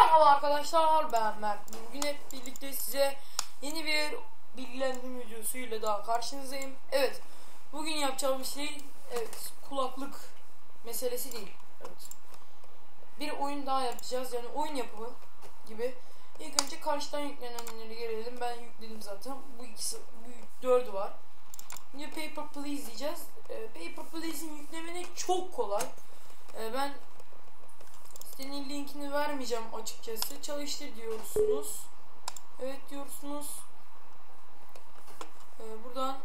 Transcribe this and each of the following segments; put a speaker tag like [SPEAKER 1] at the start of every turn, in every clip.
[SPEAKER 1] Merhaba arkadaşlar ben Mert. Bugün hep birlikte size yeni bir bilgilendirme videosuyla daha karşınızdayım. Evet bugün yapacağımız şey evet kulaklık meselesi değil. Evet. Bir oyun daha yapacağız yani oyun yapımı gibi. İlk önce karşıdan yüklenenleri görelim. Ben yükledim zaten. Bu ikisi bu dördü var. Şimdi Paper Please diyeceğiz. Ee, Paper Please'in yüklemeni çok kolay. Ee, ben Sitenin linkini vermeyeceğim açıkçası. Çalıştır diyorsunuz. Evet diyorsunuz. Ee, buradan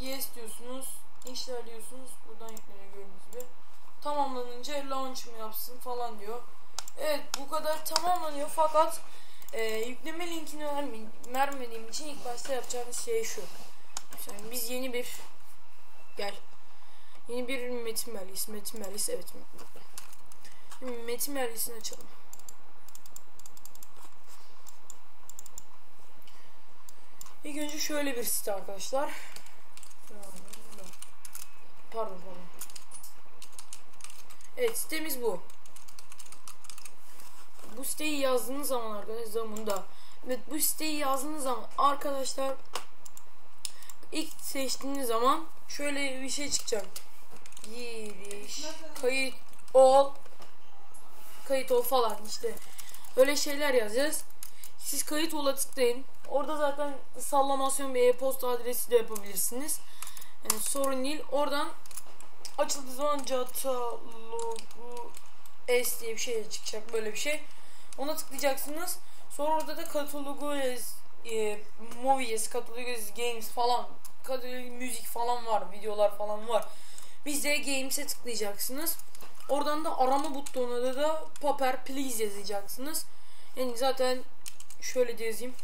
[SPEAKER 1] yes diyorsunuz. İnşa diyorsunuz. Buradan yükleniyor gördüğünüz gibi. Tamamlanınca launch mı yapsın falan diyor. Evet bu kadar tamamlanıyor fakat e, yükleme linkini verme, vermediğim için ilk başta yapacağımız şey şu. Yani biz yeni bir gel. Yeni bir metin belgesi. Metin belgesi evet. Metin belgesini açalım. İlk önce şöyle bir site arkadaşlar. Pardon pardon. Evet sitemiz bu. Bu siteyi yazdığınız zaman arkadaşlar zamında Evet bu siteyi yazdığınız zaman arkadaşlar ilk seçtiğiniz zaman şöyle bir şey çıkacak. Giriş, kayıt ol, kayıt ol falan işte öyle şeyler yazacağız. Siz kayıt ola tıklayın. Orada zaten sallamasyon bir e-posta adresi de yapabilirsiniz. Yani sorun değil. Oradan açıldığı zaman catalogu S diye bir şey çıkacak böyle bir şey. Ona tıklayacaksınız. Sonra orada da katalogu e, movies, katalogu games falan, katalogu müzik falan var, videolar falan var. Bize games'e tıklayacaksınız. Oradan da arama butonuna da Paper Please yazacaksınız. Yani zaten şöyle de yazayım.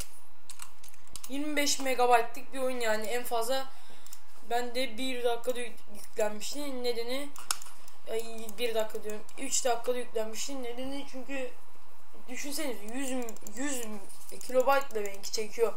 [SPEAKER 1] 25 megabaytlık bir oyun yani en fazla ben de 1 dakikada yüklenmişti. Nedeni ay 1 dakika diyorum. 3 dakikada yüklenmişti. Nedeni çünkü düşünsenize 100 100 kilobaytla benimki çekiyor.